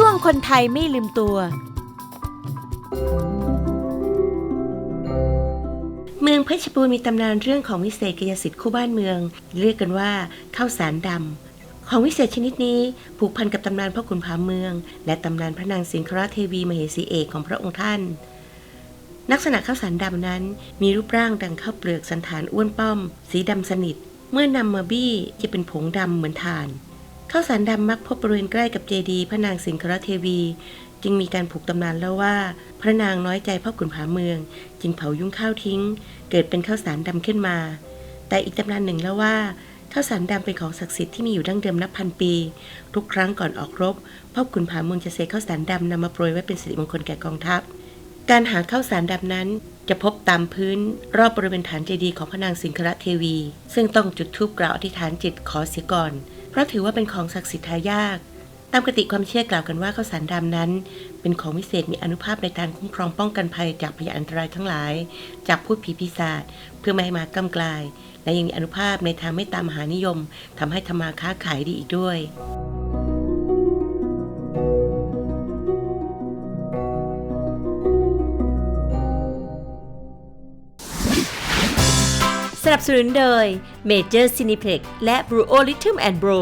ช่วงคนไทยไม่ลืมตัว เมืองเพชรบูรณ์มีตำนานเรื่องของวิเศษกายสิทธิ์คู่บ้านเมือง เรียกกันว่าข้าวสารดำ ของวิเศษชนิดนี้ผูกพันกับตำนานพ่อขุนผาเมือง และตำนานพระนางสิงคราเทวีมเหสีเอกของพระองค์ท่าน ลักษณะข้าวสารดำนั้น มีรูปร่างดังข้าวเปลือกสันฐานอ้วนป้อม สีดำสนิท เมื่อนำมาบี้จะเป็นผงดำเหมือนถ่าน ข้าวสารดำมักพบบริเวณใกล้กับเจดีย์พระนางสิงคราเทวี จึงมีการผูกตำนานเล่าว่า พระนางน้อยใจพ่อขุนผาเมือง จึงเผายุ้งข้าวทิ้ง เกิดเป็นข้าวสารดำขึ้นมา แต่อีกตำนานหนึ่งเล่าว่าข้าวสารดำเป็นของศักดิ์สิทธิ์ที่มีอยู่ดั้งเดิมนับพันปี ทุกครั้งก่อนออกรบพ่อขุนผาเมืองจะเสกข้าวสารดำนำมาโปรยไว้เป็นสิริมงคลแก่กองทัพ การหาข้าวสารดำนั้น จะพบตามพื้นรอบบริเวณฐานเจดีย์ของพระนางสิงคระเทวี ซึ่งต้องจุดธูปกล่าวอธิษฐานจิตขอเสียก่อน เพราะถือว่าเป็นของศักดิ์สิทธิ์หายากตามกติความเชื่อกล่าวกันว่าข้าวสารดำนั้น เป็นของวิเศษมีอนุภาพในการคุ้มครองป้องกันภัยจากพยาอันตรายทั้งหลาย จากพูดผีปีศาจเพื่อไม่ให้มากำกลาย และยังมีอนุภาพในทางเมตตามหานิยมทำให้ทำมาค้าขายดีอีกด้วย สนับสนุนโดย Major Cineplex และ Bro Lithium and Bro